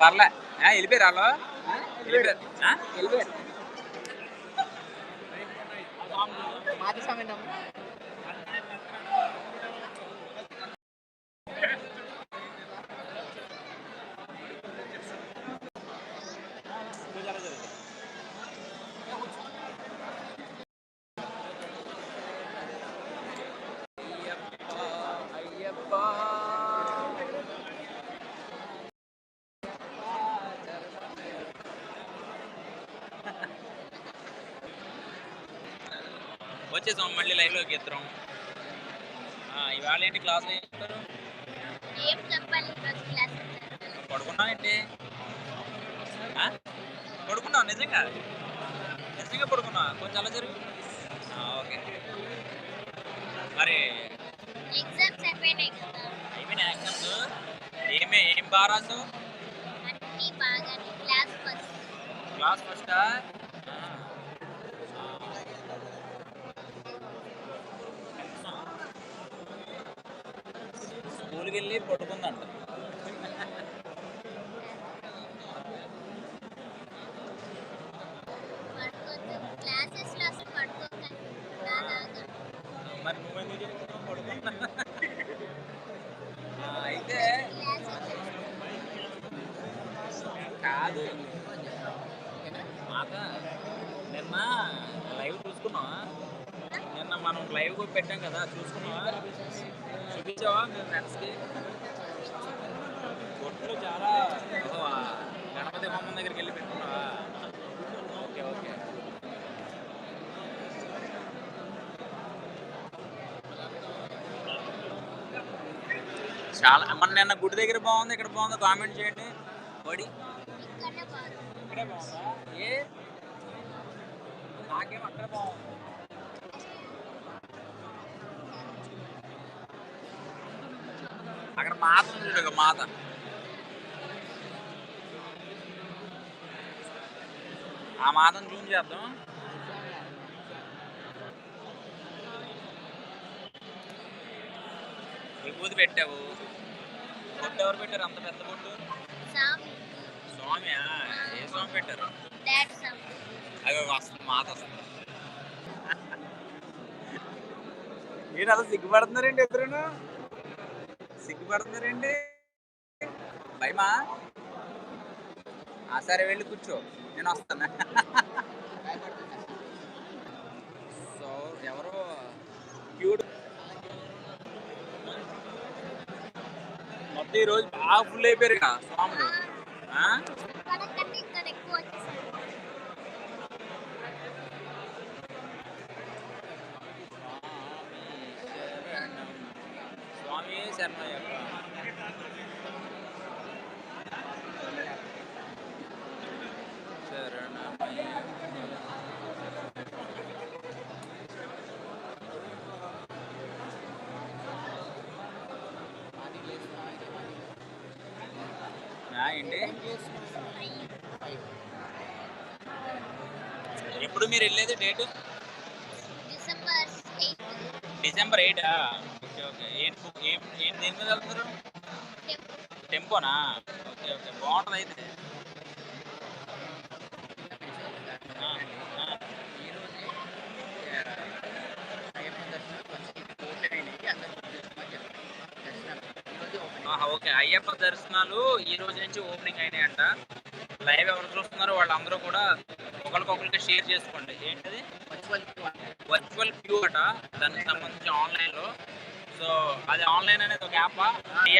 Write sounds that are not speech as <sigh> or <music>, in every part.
పర్లే. వెళ్ళిపోయారు వాళ్ళు. వెళ్ళిపోయారు వెళ్ళిపోయారు వచ్చేసాం మళ్ళీ లైవ్లోకి ఆ, ఇవాళ ఏంటి క్లాస్ చెప్తారు పడుకున్నావు ఏంటి? పడుకున్నావు? నిజంగా? నిజంగా పడుకున్నావు? కొంచెం అలా జరుగు. ఆ, ఓకే. మరి ఎగ్జామ్స్ అయిపోయినాయి కదా. అయిపోయినా ఎగ్జామ్స్ ఏమే ఏం బాగా రాసావు? క్లాస్ ఫస్ట్ క్లాస్ ఫస్టా స్కూల్కి వెళ్ళి పడుకుందంట పడుకోవద్దు క్లాసెస్లో అసలు పడుకోకండి నాలాగా మరి నువ్వెందుకు చెప్తున్నావు పడుకుంటా ఆ, అయితే క్లాసెస్ కాదు మాట నిన్న లైవ్ చూసుకున్నావా నిన్న మనం లైవ్ కూడా పెట్టాం కదా చూసుకున్నావా చూపించావా మీ ఫ్రెండ్స్కి కొట్లు చాలా ఓ, ఆ గణపతి హోమం దగ్గరికి వెళ్ళి పెట్టుకున్నావా ఓకే ఓకే చాలా మన నిన్న గుడి దగ్గర బాగుంది ఇక్కడ బాగుంది కామెంట్ చేయండి. బడి. బాగుంది ఇక్కడే బాగుందా? ఏ? నాకేం అక్కడ బాగుంది. అక్కడ మాత ఉంది చూడు మాత. ఆ మాతను జూమ్ చేద్దాం. విభూతి పెట్టావు. బొట్టు ఎవరు పెట్టారు? అంత పెద్ద బొట్టు స్వామి ఏ స్వామి పెట్టారు? అవి వస్తుంది మాత వస్తుంది. అలా సిగ్గుపడుతున్నారండి ఇద్దరును సిగ్గుపడుతున్నారండి భయమా? ఆ సరే వెళ్ళి కూర్చో. నేను వస్తాను సో ఎవరో క్యూడ్ ఈ రోజు బాగా ఫుల్ అయిపోయారు ఇక స్వాములు ఆ? స్వామి శర్మ యొక్క మీరు వెళ్ళేది డేటు? డిసెంబర్ ఎయిటా. Okay okay. ఏం ఏం ఏం దేని మీద వెళ్తున్నారు? టెంపోనా? Okay okay. బాగుంటుంది అయితే. ఓకే. అయ్యప్ప దర్శనాలు ఈ రోజు నుంచి ఓపెనింగ్ అయినాయంట. లైవ్ ఎవరు చూస్తున్నారో వాళ్ళందరూ కూడా ఒకరికొకరికి షేర్ చేసుకోండి. ఏంటది? వర్చువల్ క్యూ అట. దానికి సంబంధించి ఆన్లైన్లో సో అది ఆన్లైన్ అనేది ఒక యాప్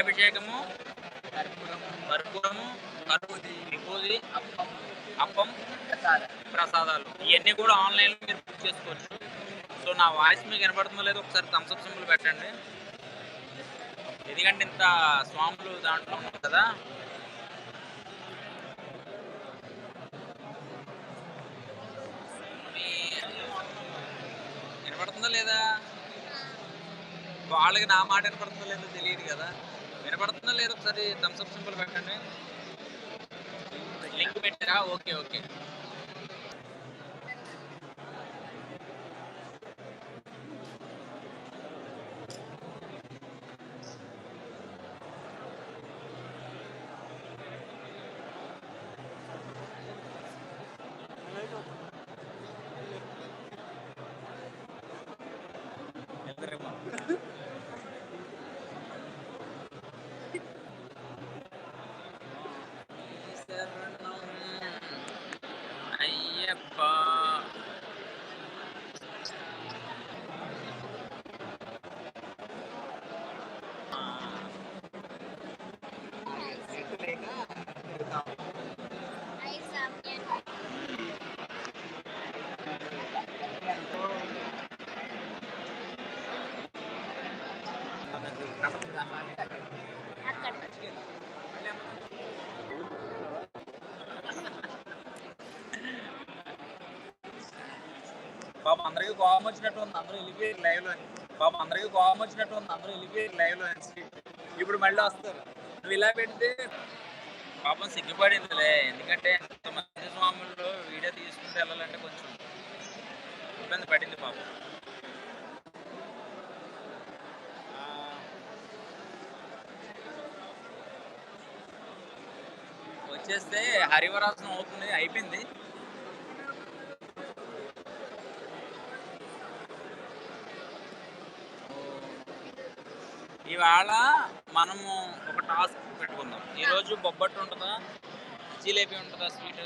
అభిషేకము కర్పూరము విభూది అప్పం ప్రసాదాలు. ఇవన్నీ కూడా ఆన్లైన్లో మీరు బుక్ చేసుకోవచ్చు. సో నా వాయిస్ మీకు వినపడుతుందో లేదో ఒకసారి థమ్స్అప్ సింబల్ పెట్టండి. ఎందుకంటే ఇంత స్వాములు దాంట్లో ఉన్నారు కదా? లేదా? వాళ్ళకి నా మాట వినపడుతుందో లేదో తెలియదు కదా. వినపడుతుందో లేదో ఒకసారి థమ్స్అప్ సింపుల్ పెట్టండి. లింక్ పెట్టారా? ఓకే ఓకే ఎదురేమో. శరణం అయ్యప్ప ఆ, నెట్ లేక తిరుగుతాం. ఐ సామ్య ఎంతో అక్కడ బాబు అందరికీ కోపం వచ్చినట్టు ఉంది. అందరూ వెళ్ళిపోయారు లైవ్లో బాబు అందరికీ కోపం వచ్చినట్టు ఉంది. అందరూ వెళ్ళిపోయారు లైవ్లో ఇప్పుడు మళ్ళీ వస్తారు. నువ్వు ఇలా పెడితే పాపం సిగ్గుపడిందిలే. ఎందుకంటే ఎంతమంది స్వాములు వీడియో తీసుకుంటూ వెళ్ళాలంటే కొంచెం ఇబ్బంది పడింది పాపం. వచ్చేస్తే హరివరాసనం అవుతుంది. అయిపోయింది. ఇవాళ మనము ఒక టాస్క్ పెట్టుకుందాం. ఈరోజు బొబ్బట్టు ఉంటుందా? జిలేబీ ఉంటుందా? స్వీట్?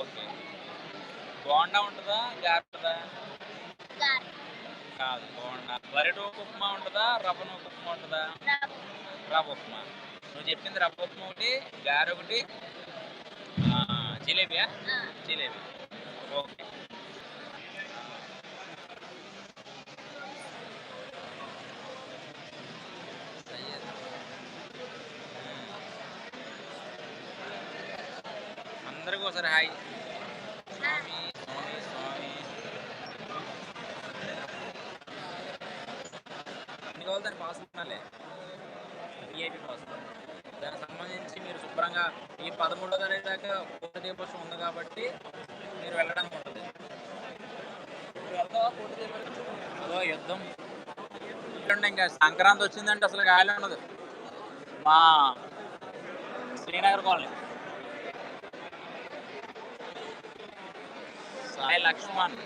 ఓకే. బోండా ఉంటుందా? గారుతుందా గారు. కాదు బోండా. వరిటోపు ఉప్మా ఉంటుందా? రవ్వ నూక ఉప్మా ఉంటుందా? రవ్వ. ఉప్మా. నువ్వు చెప్పింది రవ్వ ఉప్మా ఒకటి గారె ఒకటి జిలేబియా? జిలేబీ. ఓకే. ఒకసారి హాయ్ స్వామి స్వామి స్వామి అన్ని కావాలి దాన్ని పాస్ ఉండాలి. VIP pass. దానికి సంబంధించి మీరు శుభ్రంగా ఈ పదమూడో తారీఖు దాకా పూర్తి దీపోత్సవం ఉంది కాబట్టి మీరు వెళ్ళడానికి ఉంటుంది. అదో యుద్ధం. ఇంకా సంక్రాంతి వచ్చిందంటే అసలు గాలి ఉండదు. మా శ్రీనగర్ కాలనీ. ఐ లక్ష్మణ్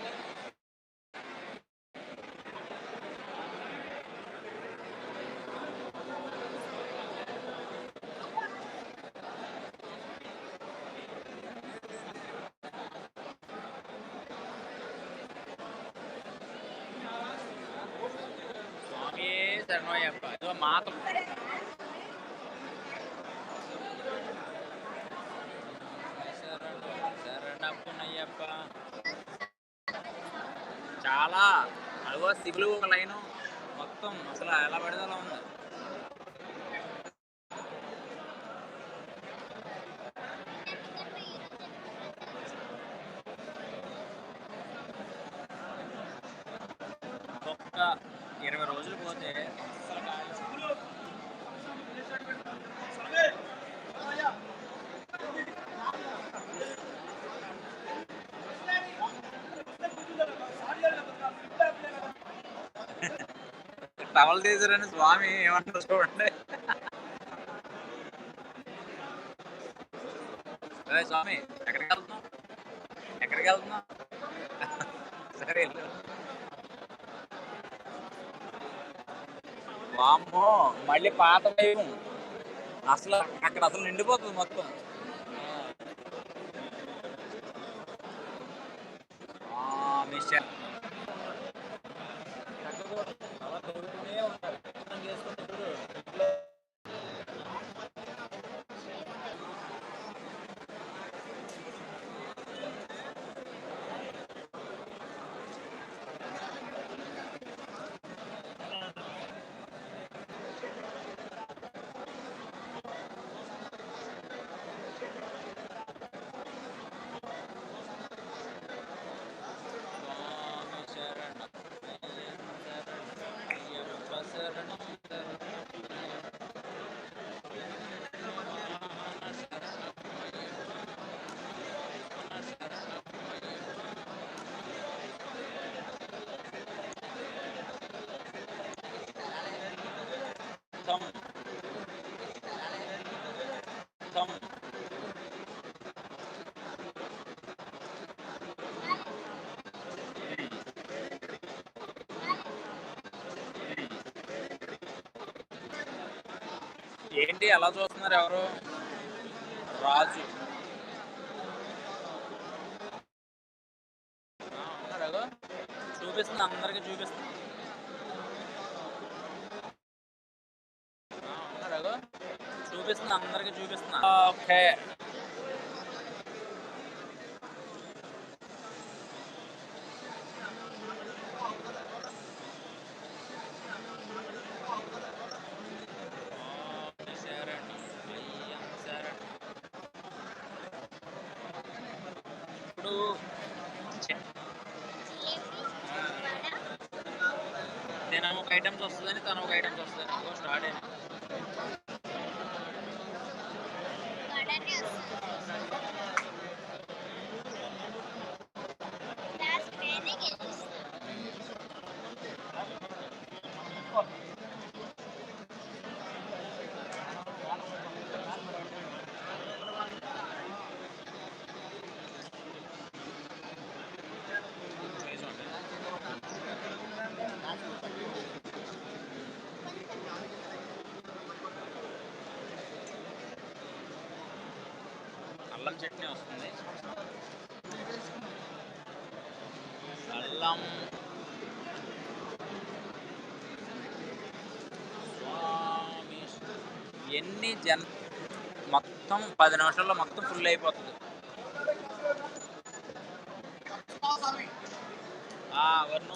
స్వామి శరణయ్యప్ప ఇదో మాత. శరణం శరణప్పనయ్యప్ప చాలా అదిగో సిగులు ఒక లైను మొత్తం అసలు ఎలా పడితే అలా ఉంది. టవల్ తీసారని స్వామి ఏమంటారు చూడండి. అరే స్వామి ఎక్కడికి వెళ్తున్నావు? ఎక్కడికి వెళ్తున్నావు? సరే వామ్మో మళ్ళీ పాత దైవం అసలు అక్కడ అసలు నిండిపోతుంది మొత్తం. ఆ, మిషన్ ఏంటి ఎలా చూస్తున్నారు ఎవరు? రాజు. చూపిస్తుంది అందరికి చూపిస్తుంది. చూపిస్తుంది అందరికి చూపిస్తున్నా ఓకే. स्टार्ट है చట్నీ వస్తుంది. అల్లం స్వామి ఎన్ని జన్ మొత్తం పది నిమిషాల్లో మొత్తం ఫుల్ అయిపోతుంది. ఆ, వర్ణ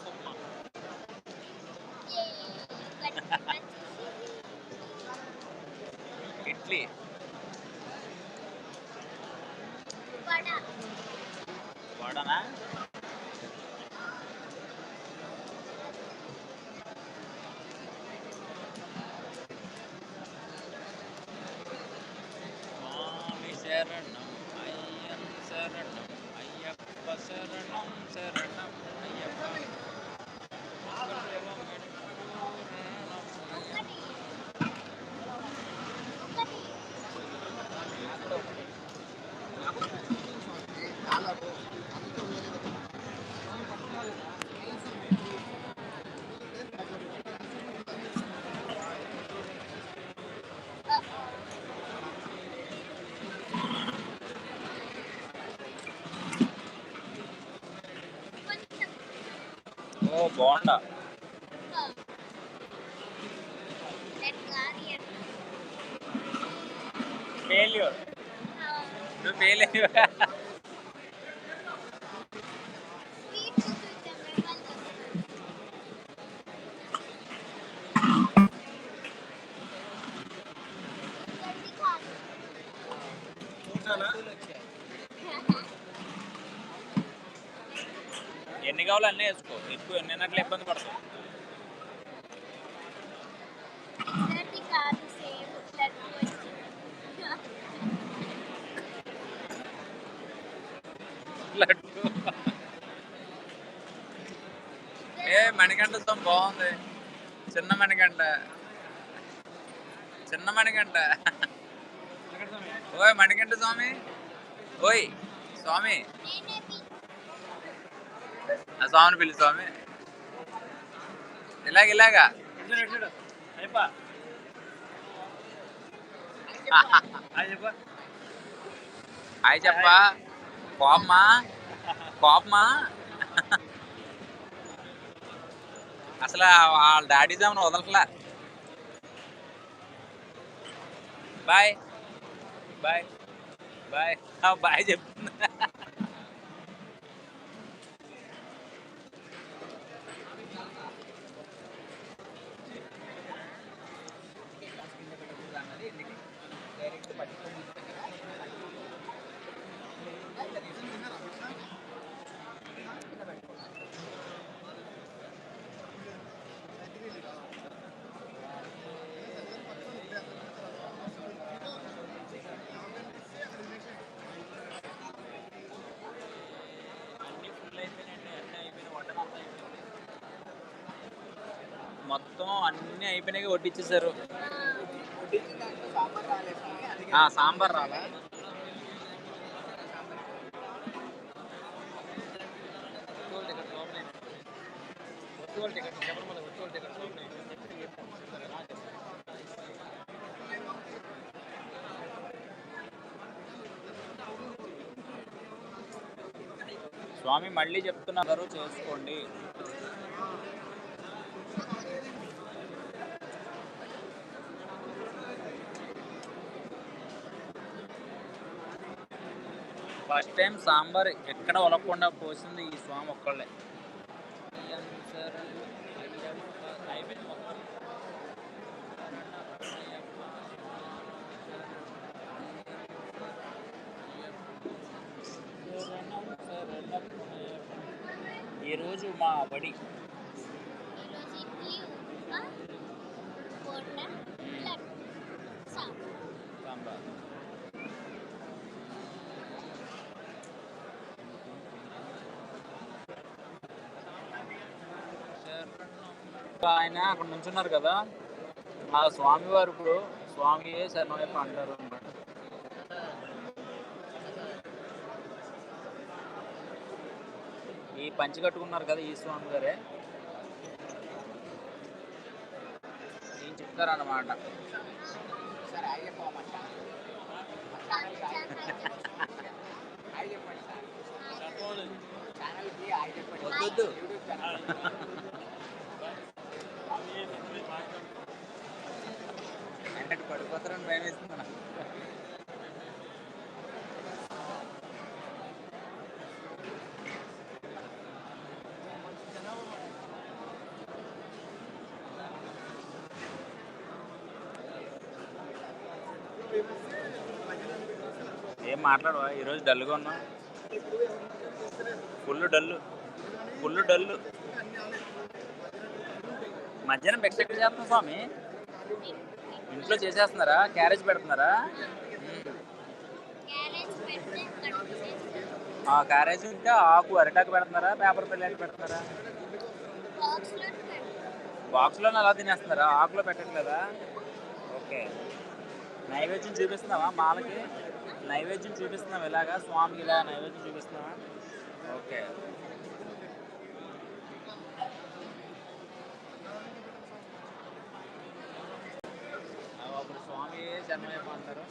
స్వామి శరణం అయ్యం శరణం అయ్యప్ప శరణం ఓ బాగుండా రెడ్ గార్లియన్ ఫెయిల్యూర్ నువ్వు ఫెయిల్ అయ్యా స్వీట్ చూపించాం మిమ్మల్ని జల్దీ కాదు ఎన్ని కావాలో అన్నీ వేసుకో ఎక్కువ ఎన్నిన్నట్లు ఇబ్బంది పడతావు. ఏ మణికంట స్వామి బాగుంది. చిన్న మణికంట చిన్న మణికంట ఓయ్ మణికంట స్వామి. ఓయ్ స్వామి. ఆ స్వామిని పిలి స్వామి. ఇలాగ ఇలాగ. హాయ్ చెప్పా. కోపమా? కోపమా? అసలు వాళ్ళ డాడీ జామున వదలట్లా. బాయ్. బాయ్. బాయ్. బాయ్ చెప్తున్నా. అన్ని అయిపోయినాయి వడ్డిచ్చేసారు. సాంబార్ రాలా. స్వామి మళ్ళీ చెప్తున్నారు చేసుకోండి. ఫస్ట్ టైం సాంబార్ ఎక్కడ ఒలగకుండా పోసింది ఈ స్వామి ఒక్కళ్ళే. ఈరోజు మా బడి సాంబార్. ఆయన అక్కడ నుంచున్నారు కదా. ఆ స్వామి వారు ఇప్పుడు స్వామి శరణయ్యప్ప అంటారు అన్నమాట. ఈ పంచి కట్టుకున్నారు కదా ఈ స్వామి గారే ఏం చెప్తారన్నమాట. సార్ <laughs> <laughs> అంటే పడిపోతారని భయం వేస్తున్నా ఏం మాట్లాడవా? ఈరోజు డల్గా ఉన్నా. Full dull. Full dull. మధ్యాహ్నం భిక్ష ఎక్కడ చేస్తాం స్వామి? ఇంట్లో చేసేస్తున్నారా? క్యారేజ్ పెడుతున్నారా? ఆ క్యారేజ్ ఉంటే ఆకు అరిటాకు పెడుతున్నారా? పేపర్ పిల్లలకి పెడుతున్నారా? బాక్స్లో అలా తినేస్తున్నారా? ఆకులో పెట్టట్లేదా? ఓకే. నైవేద్యం చూపిస్తున్నావా మాలకి నైవేద్యం చూపిస్తున్నావా ఇలాగా? స్వామికి ఇలా నైవేద్యం చూపిస్తున్నావా? ఓకే ఆ, అప్పుడు స్వామి జన్మయ్యప్ప అంటారు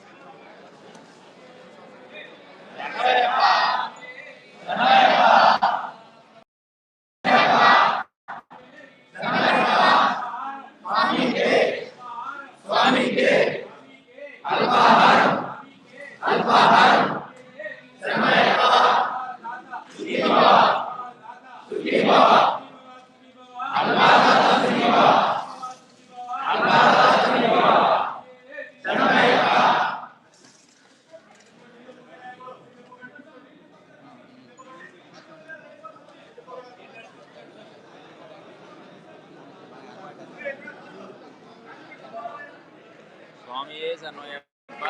స్వామి సన్నయ్యప్ప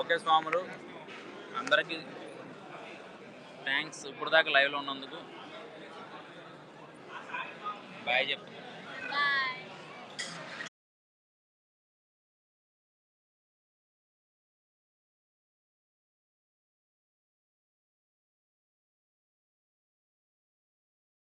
ఓకే స్వాములు. అందరికీ థ్యాంక్స్ ఇప్పుడు దాకా లైవ్లో ఉన్నందుకు. బాయ్ చెప్